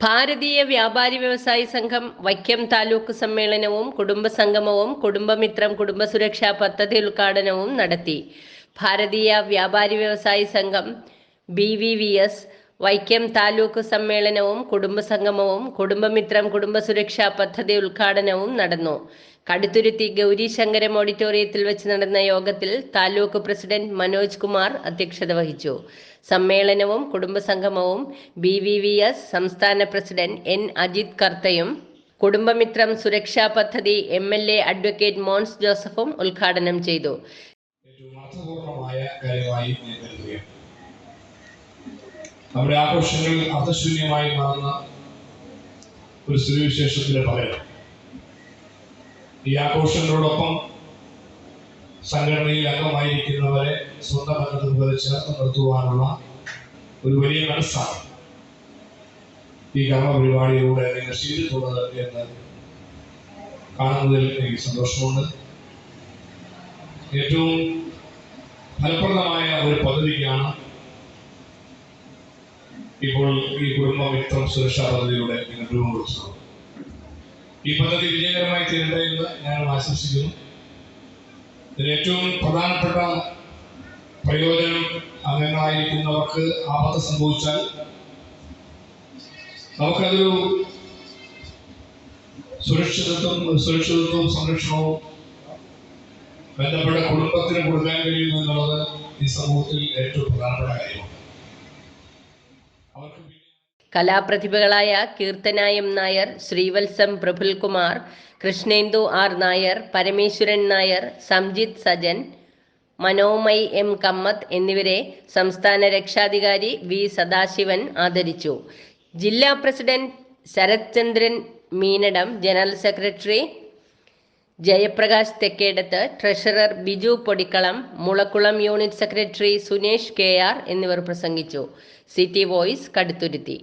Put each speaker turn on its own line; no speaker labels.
ഭാരതീയ വ്യാപാരി വ്യവസായി സംഘം വൈക്കം താലൂക്ക് സമ്മേളനവും കുടുംബ സംഗമവും കുടുംബമിത്രം കുടുംബസുരക്ഷാ പദ്ധതി ഉദ്ഘാടനവും നടത്തി. ഭാരതീയ വ്യാപാരി വ്യവസായി സംഘം B V V S Vaikom taluk സമ്മേളനവും കുടുംബസംഗമവും കുടുംബമിത്രം കുടുംബസുരക്ഷാ പദ്ധതി ഉദ്ഘാടനവും നടന്നു. കടുത്തുരുത്തി ഗൗരീശങ്കരം ഓഡിറ്റോറിയത്തിൽ വെച്ച് നടന്ന യോഗത്തിൽ താലൂക്ക് പ്രസിഡന്റ് മനോജ് കുമാർ അധ്യക്ഷത വഹിച്ചു. സമ്മേളനവും കുടുംബസംഗമവും ബി വി വി എസ് സംസ്ഥാന പ്രസിഡന്റ് എൻ അജിത് കർത്തയും കുടുംബമിത്രം സുരക്ഷാ പദ്ധതി M L A advocate Mons ജോസഫും ഉദ്ഘാടനം ചെയ്തു.
നമ്മുടെ ആഘോഷങ്ങൾ അർത്ഥശൂന്യമായി മാറുന്ന ഒരു സ്ഥിതിവിശേഷത്തിന് പകരം ഈ ആഘോഷങ്ങളോടൊപ്പം സംഘടനയിൽ അംഗമായിരിക്കുന്നവരെ സ്വന്തം ബന്ധത്തിൽ ചേർത്ത് നിർത്തുവാനുള്ള ഒരു വലിയ മനസ്സാണ് ഈ കർമ്മ പരിപാടിയിലൂടെ നിങ്ങൾ ചെയ്തിട്ടുള്ളത് എന്ന് കാണുന്നതിൽ എനിക്ക് സന്തോഷമുണ്ട്. ഏറ്റവും ഫലപ്രദമായ ഒരു പദ്ധതിക്കാണ് ഇപ്പോൾ ഈ കുടുംബ മിത്രം സുരക്ഷാ പദ്ധതിയുടെ നിങ്ങൾ രൂപം കൊടുത്തത് ഈ പദ്ധതി വിജയകരമായി തീരട്ടെ എന്ന് ഞാൻ ആശംസിക്കുന്നു. ഏറ്റവും പ്രധാനപ്പെട്ട പ്രയോജനം അംഗങ്ങളായിരിക്കുന്നവർക്ക് ആപത്ത് സംഭവിച്ചാൽ നമുക്കതൊരു സുരക്ഷിതത്വം സുരക്ഷിതത്വവും സംരക്ഷണവും ബന്ധപ്പെട്ട കുടുംബത്തിന് കൊടുക്കാൻ കഴിയുന്നു എന്നുള്ളത് ഈ സമൂഹത്തിൽ ഏറ്റവും പ്രധാനപ്പെട്ട കാര്യമാണ്. അവർക്ക്
കലാപ്രതിഭകളായ കീർത്തനായം നായർ ശ്രീവത്സം പ്രഫുൽകുമാർ കൃഷ്ണേന്ദു ആർ നായർ പരമേശ്വരൻ നായർ സംജിത് സജൻ മനോമൈ എം കമ്മത്ത് എന്നിവരെ സംസ്ഥാന രക്ഷാധികാരി വി സദാശിവൻ ആദരിച്ചു. ജില്ലാ president Sarathchandran Meenadom general secretary Jayaprakash Thekkedath treasurer Biju Podikkalam Mulakkulam unit secretary Sunesh K R എന്നിവർ പ്രസംഗിച്ചു. City voice Kaduthuruthy.